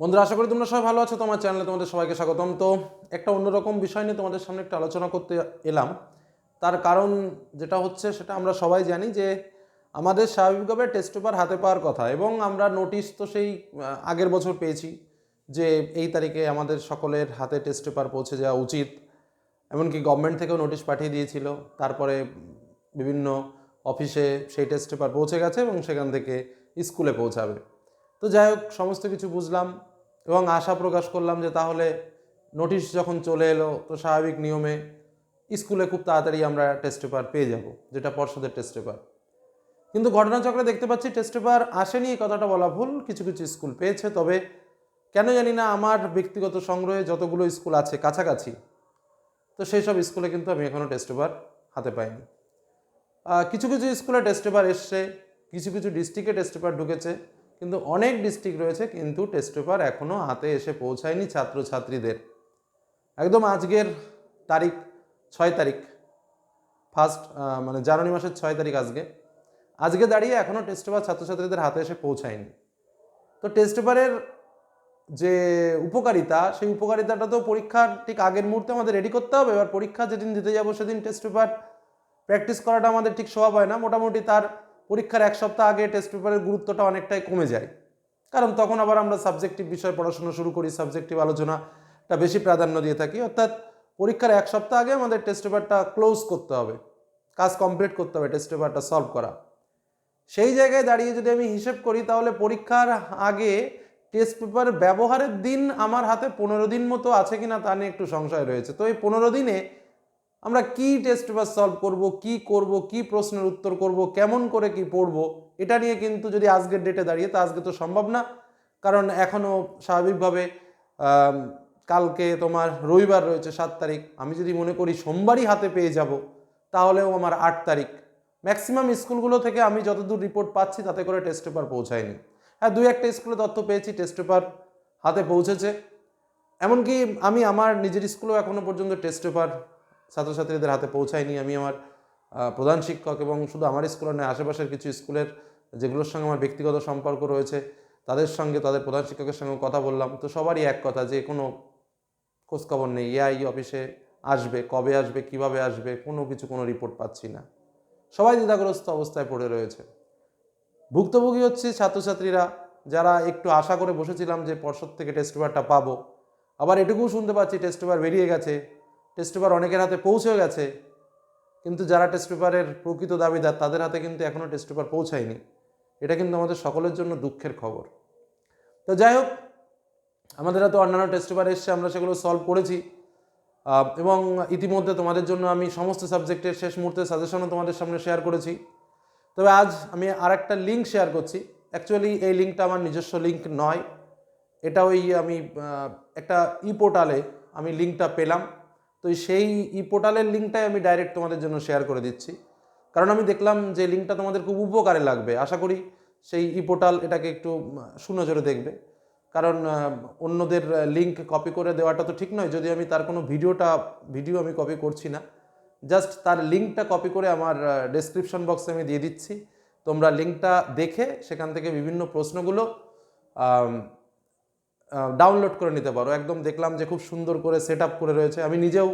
বন্ধুরা, আশা করি তোমরা সবাই ভালো আছো। তোমার চ্যানেলে তোমাদের সবাইকে স্বাগতম। তো একটা অন্যরকম বিষয় নিয়ে তোমাদের সামনে একটা আলোচনা করতে এলাম। তার কারণ যেটা হচ্ছে, সেটা আমরা সবাই জানি যে আমাদের স্বাভাবিকভাবে টেস্ট পেপার হাতে পাওয়ার কথা এবং আমরা নোটিশ তো সেই আগের বছর পেয়েছি যে এই তারিখে আমাদের সকলের হাতে টেস্ট পেপার পৌঁছে যাওয়া উচিত। এমনকি গভর্নমেন্ট থেকেও নোটিশ পাঠিয়ে দিয়েছিল। তারপরে বিভিন্ন অফিসে সেই টেস্ট পেপার পৌঁছে গেছে এবং সেখান থেকে স্কুলে পৌঁছাবে। তো যাই হোক, সমস্ত কিছু বুঝলাম এবং আশা প্রকাশ করলাম যে তাহলে নোটিশ যখন চলে এলো, তো স্বাভাবিক নিয়মে স্কুলে খুব তাড়াতাড়ি আমরা টেস্ট পেপার পেয়ে যাব, যেটা পর্ষদের টেস্ট পেপার কিন্তু ঘটনাচক্রে দেখতে পাচ্ছি টেস্ট পেপার আসেনি, এই কথাটা বলা ভুল, কিছু কিছু স্কুল পেয়েছে, তবে কেন জানি না আমার ব্যক্তিগত সংগ্রহে যতগুলো স্কুল আছে কাছাকাছি, তো সেই সব স্কুলে কিন্তু আমি এখনও টেস্ট পেপার হাতে পাইনি। কিছু কিছু স্কুলে টেস্ট পেপার এসছে, কিছু কিছু ডিস্ট্রিক্টে টেস্ট পেপার ঢুকেছে কিন্তু অনেক ডিস্ট্রিক্ট রয়েছে কিন্তু টেস্ট পেপার এখনও হাতে এসে পৌঁছায়নি ছাত্রছাত্রীদের। একদম আজকের তারিখ ছয় তারিখ। ফার্স্ট মানে জানুয়ারি মাসের ছয় তারিখ আজকে। আজকে দাঁড়িয়ে এখনও টেস্ট পেপার ছাত্রছাত্রীদের হাতে এসে পৌঁছায়নি। তো টেস্ট পেপারের যে উপকারিতা, সেই উপকারিতাটা তো পরীক্ষার ঠিক আগের মুহূর্তে আমাদের রেডি করতে হবে। এবার পরীক্ষা যেদিন দিতে যাব সেদিন টেস্ট পেপার প্র্যাকটিস করাটা আমাদের ঠিক স্বভাব হয় না। মোটামুটি তার পরীক্ষার এক সপ্তাহ আগে টেস্ট পেপারের গুরুত্বটা অনেকটাই কমে যায়। কারণ তখন আবার আমরা সাবজেক্টিভ বিষয়ে পড়াশোনা শুরু করি সাবজেক্টিভ আলোচনাটা বেশি প্রাধান্য দিয়ে থাকি। অর্থাৎ পরীক্ষার এক সপ্তাহ আগে আমাদের টেস্ট পেপারটা ক্লোজ করতে হবে, কাজ কমপ্লিট করতে হবে টেস্ট পেপারটা সলভ করা। সেই জায়গায় দাঁড়িয়ে যদি আমি হিসেব করি, তাহলে পরীক্ষার আগে টেস্ট পেপার ব্যবহারের দিন আমার হাতে পনেরো দিন মতো আছে কিনা তা নিয়ে একটু সংশয় রয়েছে। তো এই পনেরো দিনে আমরা কি টেস্ট পেপার সলভ করব, কি করব, কি প্রশ্নের উত্তর করব, কেমন করে কি পড়ব, এটা নিয়ে কিন্তু যদি আজকের ডেটে দাঁড়িয়ে, তা আজকে তো সম্ভব না। কারণ এখনও স্বাভাবিকভাবে কালকে তোমার রবিবার রয়েছে সাত তারিখ, আমি যদি মনে করি সোমবারই হাতে পেয়ে যাব, তাহলেও আমার আট তারিখ। ম্যাক্সিমাম স্কুলগুলো থেকে আমি যতদূর রিপোর্ট পাচ্ছি, তাতে করে টেস্ট পেপার পৌঁছায়নি। হ্যাঁ দুই একটা স্কুলে তথ্য পেয়েছি টেস্ট পেপার হাতে পৌঁছেছে। এমনকি আমি, আমার নিজের স্কুলেও এখনও পর্যন্ত টেস্ট পেপার ছাত্রছাত্রীদের হাতে পৌঁছায়নি। আমি আমার প্রধান শিক্ষক এবং শুধু আমার স্কুলের নয়, আশেপাশের কিছু স্কুলের যেগুলোর সঙ্গে আমার ব্যক্তিগত সম্পর্ক রয়েছে, তাদের সঙ্গে, তাদের প্রধান শিক্ষকের সঙ্গে কথা বললাম। তো সবারই এক কথা যে, কোনো খোঁজখবর নেই। এআই অফিসে আসবে, কবে আসবে, কীভাবে আসবে, কোনো কিছু, কোনো রিপোর্ট পাচ্ছি না। সবাই দ্বিধাগ্রস্ত অবস্থায় পড়ে রয়েছে। ভুক্তভোগী হচ্ছে ছাত্রছাত্রীরা, যারা একটু আশা করে বসেছিলাম যে, পর্ষদ থেকে টেস্ট পেপারটা পাবো। আবার এটুকুও শুনতে পাচ্ছি টেস্ট পেপার বেরিয়ে গেছে। টেস্ট পেপার অনেকের হাতে পৌঁছেও গেছে, কিন্তু যারা টেস্ট পেপারের প্রকৃত দাবিদার, তাদের হাতে কিন্তু এখনও টেস্ট পেপার পৌঁছায়নি। এটা কিন্তু আমাদের সকলের জন্য দুঃখের খবর। তো যাই হোক, আমাদের হাতে অন্যান্য টেস্ট পেপার এসছে, আমরা সেগুলো সলভ করেছি। এবং ইতিমধ্যে তোমাদের জন্য আমি সমস্ত সাবজেক্টের শেষ মুহূর্তে সাজেশনও তোমাদের সামনে শেয়ার করেছি। তবে আজ আমি আর একটা লিঙ্ক শেয়ার করছি। অ্যাকচুয়ালি এই লিঙ্কটা আমার নিজস্ব লিঙ্ক নয়। এটা ওই আমি একটা ই পোর্টালে আমি লিঙ্কটা পেলাম। তো সেই ই পোর্টালের লিঙ্কটাই আমি ডাইরেক্ট তোমাদের জন্য শেয়ার করে দিচ্ছি। কারণ আমি দেখলাম যে লিঙ্কটা তোমাদের খুব উপকারে লাগবে। আশা করি সেই ই পোর্টাল এটাকে একটু সুনজরে দেখবে। কারণ অন্যদের লিঙ্ক কপি করে দেওয়াটা তো ঠিক নয়। যদি আমি তার কোনো ভিডিওটা ভিডিও আমি কপি করছি না জাস্ট তার লিঙ্কটা কপি করে আমার ডেসক্রিপশন বক্সে আমি দিয়ে দিচ্ছি। তোমরা লিঙ্কটা দেখে সেখান থেকে বিভিন্ন প্রশ্নগুলো ডাউনলোড করে নিতে পারো। একদম দেখলাম যে খুব সুন্দর করে সেট করে রয়েছে। আমি নিজেও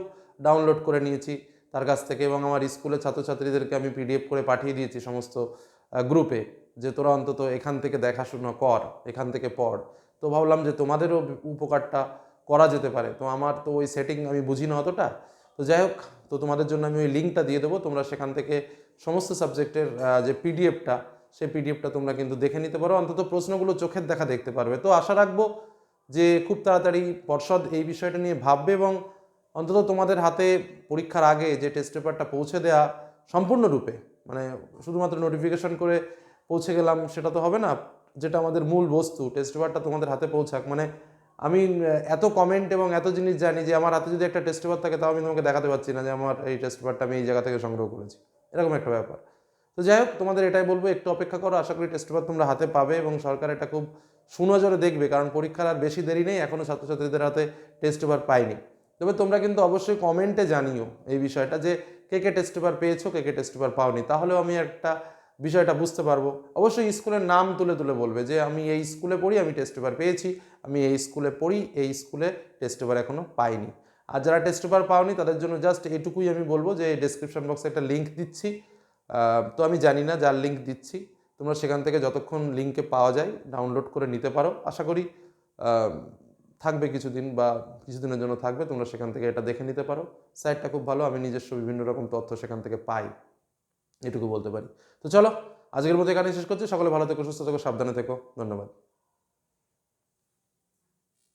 ডাউনলোড করে নিয়েছি তার কাছ থেকে এবং আমার স্কুলের ছাত্রছাত্রীদেরকে আমি পিডিএফ করে পাঠিয়ে দিয়েছি সমস্ত গ্রুপে যে তোরা অন্তত এখান থেকে দেখাশোনা কর, এখান থেকে পড়। তো ভাবলাম যে তোমাদেরও উপকারটা করা যেতে পারে। তো আমার তো ওই সেটিং আমি বুঝি না অতটা। তো যাই হোক, তো তোমাদের জন্য আমি ওই লিঙ্কটা দিয়ে দেবো। তোমরা সেখান থেকে সমস্ত সাবজেক্টের যে পিডিএফটা সেই পিডিএফটা তোমরা কিন্তু দেখে নিতে পারো। অন্তত প্রশ্নগুলো চোখের দেখা দেখতে পারবে। তো আশা রাখব যে খুব তাড়াতাড়ি পর্ষদ এই বিষয়টা নিয়ে ভাববে এবং অন্তত তোমাদের হাতে পরীক্ষার আগে যে টেস্ট পেপারটা পৌঁছে দেওয়া সম্পূর্ণরূপে মানে শুধুমাত্র নোটিফিকেশন করে পৌঁছে গেলাম সেটা তো হবে না, যেটা আমাদের মূল বস্তু টেস্ট পেপারটা তোমাদের হাতে পৌঁছাক। মানে আমি এত কমেন্ট এবং এত জিনিস জানি যে আমার হাতে যদি একটা টেস্ট পেপার থাকে তাও আমি তোমাকে দেখাতে পারছি না যে আমার এই টেস্ট পেপারটা আমি এই জায়গা থেকে সংগ্রহ করেছি। এরকম একটা ব্যাপার। তো যাই হোক, তোমাদের এটাই বলব, একটু অপেক্ষা করো, আশা করি টেস্ট পেপার তোমরা হাতে পাবে এবং সরকার এটা খুব সুনজরে দেখবে, কারণ পরীক্ষার আর বেশি দেরি নেই এখনও ছাত্রছাত্রীদের হাতে টেস্ট পেপার পাইনি। তবে তোমরা কিন্তু অবশ্যই কমেন্টে জানিও এই বিষয়টা যে কে কে টেস্ট পেপার পেয়েছ, কে কে টেস্ট পেপার পাওনি। তাহলেও আমি একটা বিষয়টা বুঝতে পারব। অবশ্যই স্কুলের নাম তুলে তুলে বলবে যে, আমি এই স্কুলে পড়ি, আমি টেস্ট পেপার পেয়েছি, আমি এই স্কুলে পড়ি, এই স্কুলে টেস্ট পেপার এখনও পাইনি। আর যারা টেস্ট পেপার পাওনি, তাদের জন্য জাস্ট এটুকুই আমি বলব যে ডেসক্রিপশন বক্সে একটা লিঙ্ক দিচ্ছি। তো আমি জানি না যার লিঙ্ক দিচ্ছি। তোমরা সেখান থেকে যতক্ষণ লিঙ্কে পাওয়া যায় ডাউনলোড করে নিতে পারো। আশা করি থাকবে কিছুদিন বা কিছুদিনের জন্য থাকবে, তোমরা সেখান থেকে এটা দেখে নিতে পারো। সাইটটা খুব ভালো, আমি নিজস্ব বিভিন্ন রকম তথ্য সেখান থেকে পাই, এটুকু বলতে পারি। তো চলো, আজকের মতো এখানে শেষ করছি। সকলে ভালো থেকো, সুস্থ থেকো, সাবধানে থেকো। ধন্যবাদ।